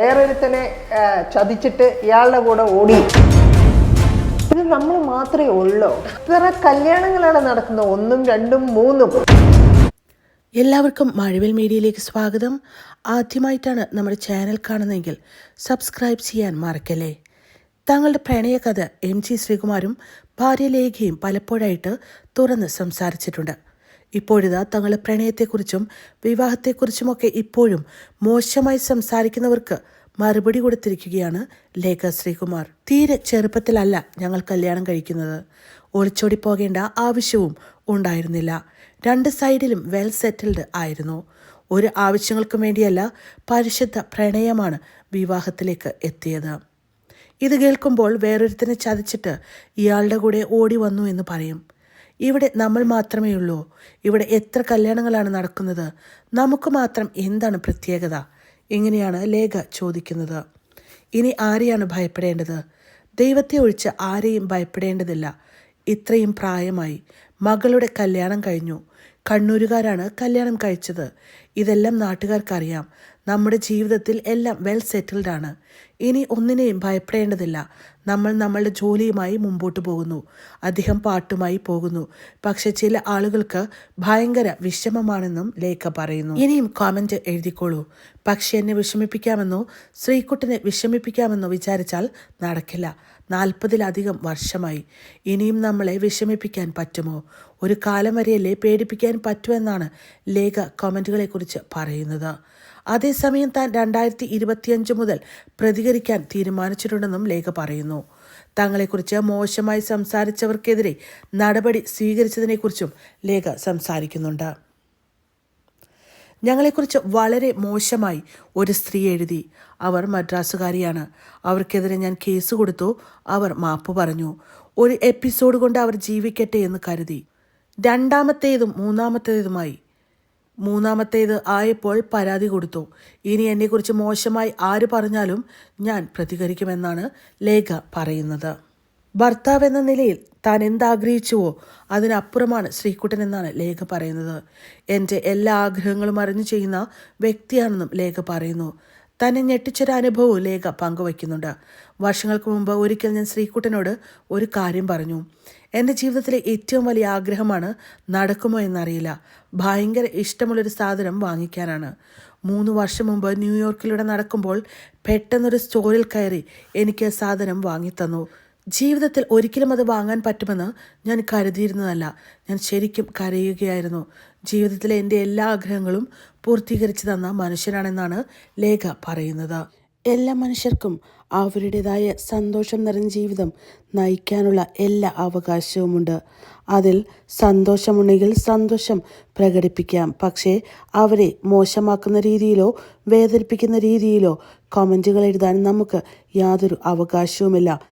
വേറൊരുത്തനെ ചതിച്ചിട്ട് ഇയാളുടെ കൂടെ ഓടി. ഇത് നമ്മൾ മാത്രമേ ഉള്ളൂ. ഇത്ര കല്യാണങ്ങളാണ് നടക്കുന്നത്. ഒന്നും രണ്ടും മൂന്നും. എല്ലാവർക്കും മഴവിൽ മീഡിയയിലേക്ക് സ്വാഗതം. ആദ്യമായിട്ടാണ് നമ്മുടെ ചാനൽ കാണുന്നതെങ്കിൽ സബ്സ്ക്രൈബ് ചെയ്യാൻ മറക്കല്ലേ? തങ്ങളുടെ പ്രണയകഥ എം ജി ശ്രീകുമാരും ഭാര്യ ലേഖയും പലപ്പോഴായിട്ട് തുറന്ന് സംസാരിച്ചിട്ടുണ്ട്. ഇപ്പോഴിതാ തങ്ങളുടെ പ്രണയത്തെക്കുറിച്ചും വിവാഹത്തെക്കുറിച്ചുമൊക്കെ ഇപ്പോഴും മോശമായി സംസാരിക്കുന്നവർക്ക് മറുപടി കൊടുത്തിരിക്കുകയാണ് ലേഖ ശ്രീകുമാർ. തീരെ ചെറുപ്പത്തിലല്ല ഞങ്ങൾ കല്യാണം കഴിക്കുന്നത്. ഒളിച്ചോടി പോകേണ്ട ആവശ്യവും ഉണ്ടായിരുന്നില്ല. രണ്ട് സൈഡിലും വെൽ സെറ്റിൽഡ് ആയിരുന്നു. ഒരു ആവശ്യങ്ങൾക്കും വേണ്ടിയല്ല പരിശുദ്ധ പ്രണയമാണ് വിവാഹത്തിലേക്ക് എത്തിയത്. ഇത് കേൾക്കുമ്പോൾ വേറൊരുത്തിനെ ചതിച്ചിട്ട് ഇയാളുടെ കൂടെ ഓടി വന്നു എന്ന് പറയും. ഇവിടെ നമ്മൾ മാത്രമേ ഉള്ളൂ. ഇവിടെ എത്ര കല്യാണങ്ങളാണ് നടക്കുന്നത്? നമുക്ക് മാത്രം എന്താണ് പ്രത്യേകത? ഇങ്ങനെയാണ് ലേഖ ചോദിക്കുന്നത്. ഇനി ആരെയാണ് ഭയപ്പെടേണ്ടത്? ദൈവത്തെ ഒഴിച്ച് ആരെയും ഭയപ്പെടേണ്ടതില്ല. ഇത്രയും പ്രായമായി മകളുടെ കല്യാണം കഴിഞ്ഞു. കണ്ണൂരുകാരാണ് കല്യാണം കഴിച്ചത്. ഇതെല്ലാം നാട്ടുകാർക്കറിയാം. നമ്മുടെ ജീവിതത്തിൽ എല്ലാം വെൽ സെറ്റിൽഡ് ആണ്. ഇനി ഒന്നിനെയും ഭയപ്പെടേണ്ടതില്ല. നമ്മൾ നമ്മളുടെ ജോലിയുമായി മുമ്പോട്ട് പോകുന്നു. അദ്ദേഹം പാട്ടുമായി പോകുന്നു. പക്ഷെ ചില ആളുകൾക്ക് ഭയങ്കര വിഷമമാണെന്നും ലേഖ പറയുന്നു. ഇനിയും കോമന്റ് എഴുതിക്കോളൂ. പക്ഷെ എന്നെ വിഷമിപ്പിക്കാമെന്നോ ശ്രീകുട്ടനെ വിഷമിപ്പിക്കാമെന്നോ വിചാരിച്ചാൽ നടക്കില്ല. നാൽപ്പതിലധികം വർഷമായി. ഇനിയും നമ്മളെ വിഷമിപ്പിക്കാൻ പറ്റുമോ? ഒരു കാലം വരെയല്ലേ പേടിപ്പിക്കാൻ പറ്റുമെന്നാണ് ലേഖ കമന്റുകളെക്കുറിച്ച് പറയുന്നത്. അതേസമയം താൻ രണ്ടായിരത്തി ഇരുപത്തിയഞ്ച് മുതൽ പ്രതികരിക്കാൻ തീരുമാനിച്ചിട്ടുണ്ടെന്നും ലേഖ പറയുന്നു. തങ്ങളെക്കുറിച്ച് മോശമായി സംസാരിച്ചവർക്കെതിരെ നടപടി സ്വീകരിച്ചതിനെക്കുറിച്ചും ലേഖ സംസാരിക്കുന്നുണ്ട്. ഞങ്ങളെക്കുറിച്ച് വളരെ മോശമായി ഒരു സ്ത്രീ എഴുതി. അവർ മദ്രാസുകാരിയാണ്. അവർക്കെതിരെ ഞാൻ കേസ് കൊടുത്തു. അവർ മാപ്പ് പറഞ്ഞു. ഒരു എപ്പിസോഡ് കൊണ്ട് അവർ ജീവിക്കട്ടെ എന്ന് കരുതി. രണ്ടാമത്തേതും മൂന്നാമത്തേതുമായി മൂന്നാമത്തേത് ആയപ്പോൾ പരാതി കൊടുത്തു. ഇനി എന്നെക്കുറിച്ച് മോശമായി ആര് പറഞ്ഞാലും ഞാൻ പ്രതികരിക്കുമെന്നാണ് ലേഖ പറയുന്നത്. ഭർത്താവ് എന്ന നിലയിൽ താൻ എന്താഗ്രഹിച്ചുവോ അതിനപ്പുറമാണ് ശ്രീകുട്ടൻ എന്നാണ് ലേഖ പറയുന്നത്. എന്റെ എല്ലാ ആഗ്രഹങ്ങളും അറിഞ്ഞു ചെയ്യുന്ന വ്യക്തിയാണെന്നും ലേഖ പറയുന്നു. തന്നെ ഞെട്ടിച്ചൊരു അനുഭവവും ലേഖ പങ്കുവയ്ക്കുന്നുണ്ട്. വർഷങ്ങൾക്ക് മുമ്പ് ഒരിക്കൽ ഞാൻ ശ്രീകുട്ടനോട് ഒരു കാര്യം പറഞ്ഞു. എന്റെ ജീവിതത്തിലെ ഏറ്റവും വലിയ ആഗ്രഹമാണ് നടക്കുമോ എന്നറിയില്ല. ഭയങ്കര ഇഷ്ടമുള്ളൊരു സാധനം വാങ്ങിക്കാനാണ്. മൂന്ന് വർഷം മുമ്പ് ന്യൂയോർക്കിലൂടെ നടക്കുമ്പോൾ പെട്ടെന്നൊരു സ്റ്റോറിൽ കയറി എനിക്ക് സാധനം വാങ്ങിത്തന്നു. ജീവിതത്തിൽ ഒരിക്കലും അത് വാങ്ങാൻ പറ്റുമെന്ന് ഞാൻ കരുതിയിരുന്നതല്ല. ഞാൻ ശരിക്കും കരയുകയായിരുന്നു. ജീവിതത്തിലെ എന്റെ എല്ലാ ആഗ്രഹങ്ങളും പൂർത്തീകരിച്ചു തന്ന മനുഷ്യനാണെന്നാണ് ലേഖ പറയുന്നത്. എല്ലാ മനുഷ്യർക്കും അവരുടേതായ സന്തോഷം നിറഞ്ഞ ജീവിതം നയിക്കാനുള്ള എല്ലാ അവകാശവുമുണ്ട്. അതിൽ സന്തോഷമുണ്ടെങ്കിൽ സന്തോഷം പ്രകടിപ്പിക്കാം. പക്ഷേ അവരെ മോശമാക്കുന്ന രീതിയിലോ വേദനിപ്പിക്കുന്ന രീതിയിലോ കമന്റുകൾ എഴുതാൻ നമുക്ക് യാതൊരു അവകാശവുമില്ല.